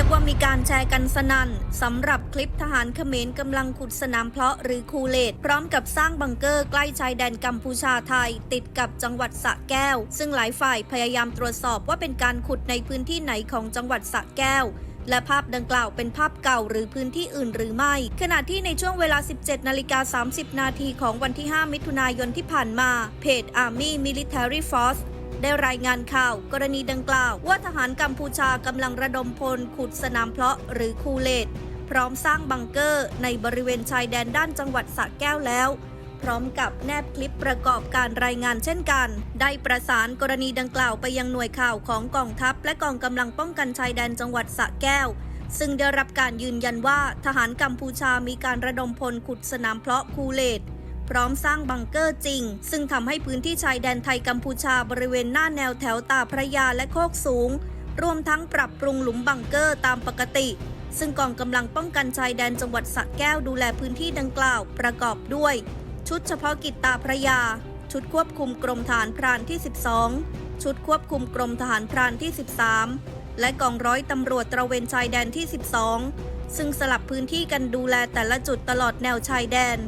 รียกว่ามีการแชร์กันสนั่นสำหรับคลิปทหารเขมรกำลังขุดสนามเพาะหรือคูเลตพร้อมกับสร้างบังเกอร์ใกล้ชายแดนกัมพูชาไทย ติดกับจังหวัดสระแก้ว ซึ่งหลายฝ่ายพยายามตรวจสอบว่าเป็นการขุดในพื้นที่ไหนของจังหวัดสระแก้วและภาพดังกล่าวเป็นภาพเก่าหรือพื้นที่อื่นหรือไม่ ขณะที่ในช่วงเวลา 17 นาฬิกา 30 นาทีของวันที่ 5 มิถุนายนที่ผ่านมา เพจ Army Military Force ได้รายงานข่าวกรณีดังกล่าว ว่าทหารกัมพูชากำลังระดมพลขุดสนามเพาะหรือคูเลตพร้อมสร้างบังเกอร์ในบริเวณชายแดนด้านจังหวัดสระแก้วแล้ว พร้อมกับแนบคลิปประกอบการรายงานเช่นกัน ได้ประสานกรณีดังกล่าวไปยังหน่วยข่าวของกองทัพ และกองกำลังป้องกันชายแดนจังหวัดสระแก้ว ซึ่งได้รับการยืนยันว่าทหารกัมพูชามีการระดมพลขุดสนามเพาะคูเลต พร้อมสร้างบังเกอร์จริง ซึ่งทำให้พื้นที่ชายแดนไทยกัมพูชาบริเวณหน้าแนวแถวตาพระยาและโคกสูง รวมทั้งปรับปรุงหลุมบังเกอร์ตามปกติ ซึ่งกองกำลังป้องกันชายแดนจังหวัดสระแก้วดูแลพื้นที่ดังกล่าวประกอบด้วย ชุดเฉพาะกิจตาพระยา ชุดควบคุมกรมฐานพรานที่ 12 ชุดควบคุมกรมทหารพรานที่ 13 และกองร้อยตำรวจตระเวนชายแดนที่ 12ซึ่งสลับพื้นที่กันดูแลแต่ละจุดตลอดแนวชายแดน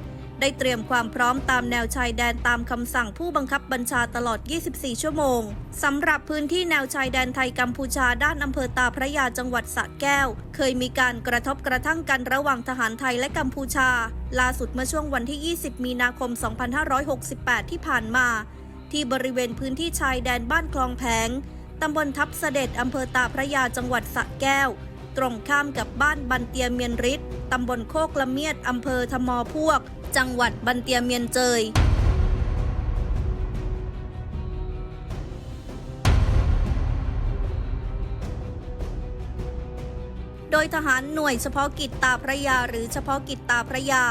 ได้เตรียมความพร้อมตามแนวชายแดนตามคำสั่งผู้บังคับบัญชาตลอด 24 ชั่วโมง สำหรับพื้นที่แนวชายแดนไทยกัมพูชาด้านอำเภอตาพระยาจังหวัดสระแก้ว เคยมีการกระทบกระทั่งกันระหว่างทหารไทยและกัมพูชา ล่าสุดเมื่อช่วงวันที่ 20 มีนาคม 2568 ที่ผ่านมา ที่บริเวณพื้นที่ชายแดนบ้านคลองแผงตำบลทับเสด็จอำเภอตาพระยาจังหวัดสระแก้ว ตรงข้ามกับบ้านบันเตียเมียนริดตำบลโคกละเมียดอำเภอทมพวก จังหวัดบันเตียเมียนเจยโดยทหารหน่วยเฉพาะกิจตาพระยาหรือเฉพาะกิจตาพระยา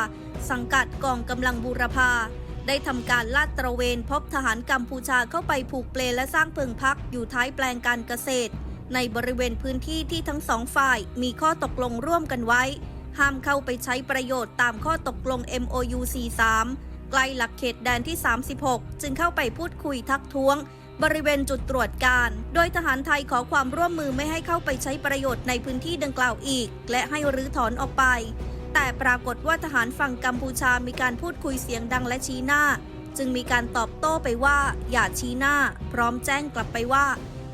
สังกัดกองกำลังบูรพา ได้ทำการลาดตระเวนพบทหารกัมพูชาเข้าไปผูกเปลและสร้างเพิงพักอยู่ท้ายแปลงการเกษตร ในบริเวณพื้นที่ที่ทั้งสองฝ่ายมีข้อตกลงร่วมกันไว้ ห้ามเข้าไปใช้ประโยชน์ตามข้อตกลง MOU 43ใกล้หลักเขตแดนที่ 36 จึงเข้าไปพูดคุยทักท้วง บริเวณจุดตรวจการ โดยทหารไทยขอความร่วมมือไม่ให้เข้าไปใช้ประโยชน์ในพื้นที่ดังกล่าวอีก และให้รื้อถอนออกไป แต่ปรากฏว่าทหารฝั่งกัมพูชามีการพูดคุยเสียงดังและชี้หน้า จึงมีการตอบโต้ไปว่า อย่าชี้หน้า พร้อมแจ้งกลับไปว่า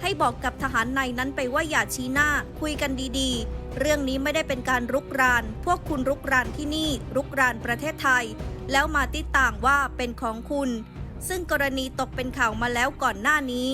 ให้บอกกับทหารในนั้นไปว่าอย่าชี้หน้า คุยกันดีๆ เรื่องนี้ไม่ได้เป็นการรุกราน พวกคุณรุกรานที่นี่ รุกรานประเทศไทย แล้วมาติดต่างว่าเป็นของคุณ ซึ่งกรณีตกเป็นข่าวมาแล้วก่อนหน้านี้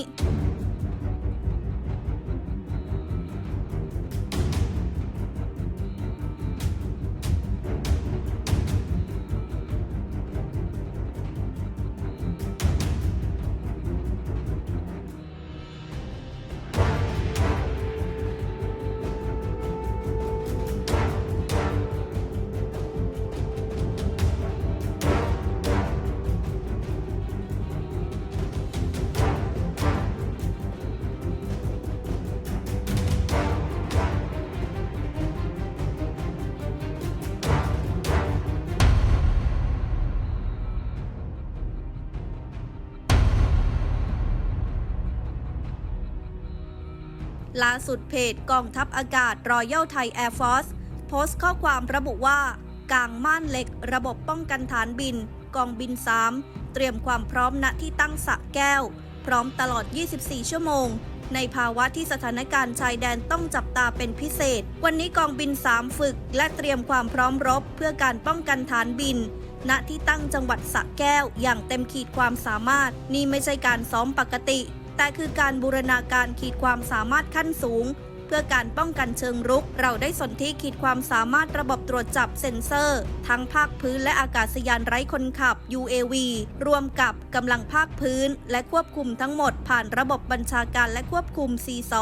ล่าสุดเพจกองทัพอากาศรอยัลไทยแอร์ฟอร์สโพสต์ข้อความระบุว่า กางม่านเหล็กระบบป้องกันฐานบิน กองบิน 3 เตรียมความพร้อมณที่ตั้งสะแก้ว พร้อมตลอด 24 ชั่วโมง ในภาวะที่สถานการณ์ชายแดนต้องจับตาเป็นพิเศษ วันนี้กองบิน 3 ฝึก และเตรียมความพร้อมรบ เพื่อการป้องกันฐานบินณที่ตั้งจังหวัดสะแก้วอย่างเต็มขีดความสามารถ นี่ไม่ใช่การซ้อมปกติ แต่คือการบูรณาการขีดความสามารถขั้นสูง เพื่อการป้องกันเชิงรุก เราได้สนที่ขีดความสามารถระบบตรวจจับเซ็นเซอร์ ทั้งภาคพื้นและอากาศยานไร้คนขับ UAV รวมกับกำลังภาคพื้น และควบคุมทั้งหมดผ่านระบบบัญชาการและควบคุม C2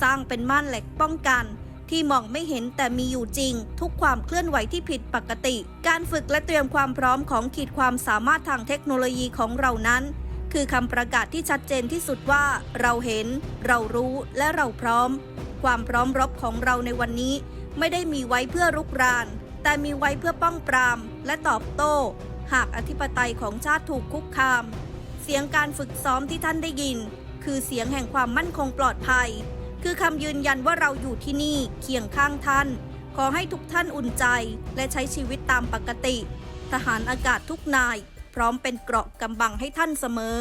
สร้างเป็นม่านเหล็กป้องกันที่มองไม่เห็นแต่มีอยู่จริง ทุกความเคลื่อนไหวที่ผิดปกติ การฝึกและเตรียมความพร้อมของขีดความสามารถทางเทคโนโลยีของเรานั้น คือคำประกาศที่ชัดเจนที่สุดว่า เราเห็น เรารู้และเราพร้อม ความพร้อมรบของเราในวันนี้ ไม่ได้มีไว้เพื่อรุกราน แต่มีไว้เพื่อป้องปราม และตอบโต้ หากอธิปไตยของชาติถูกคุกคาม เสียงการฝึกซ้อมที่ท่านได้ยิน คือเสียงแห่งความมั่นคงปลอดภัย คือคำยืนยันว่าเราอยู่ที่นี่เคียงข้างท่าน ขอให้ทุกท่านอุ่นใจและใช้ชีวิตตามปกติ ทหารอากาศทุกนาย พร้อมเป็นเกราะกำบังให้ท่านเสมอ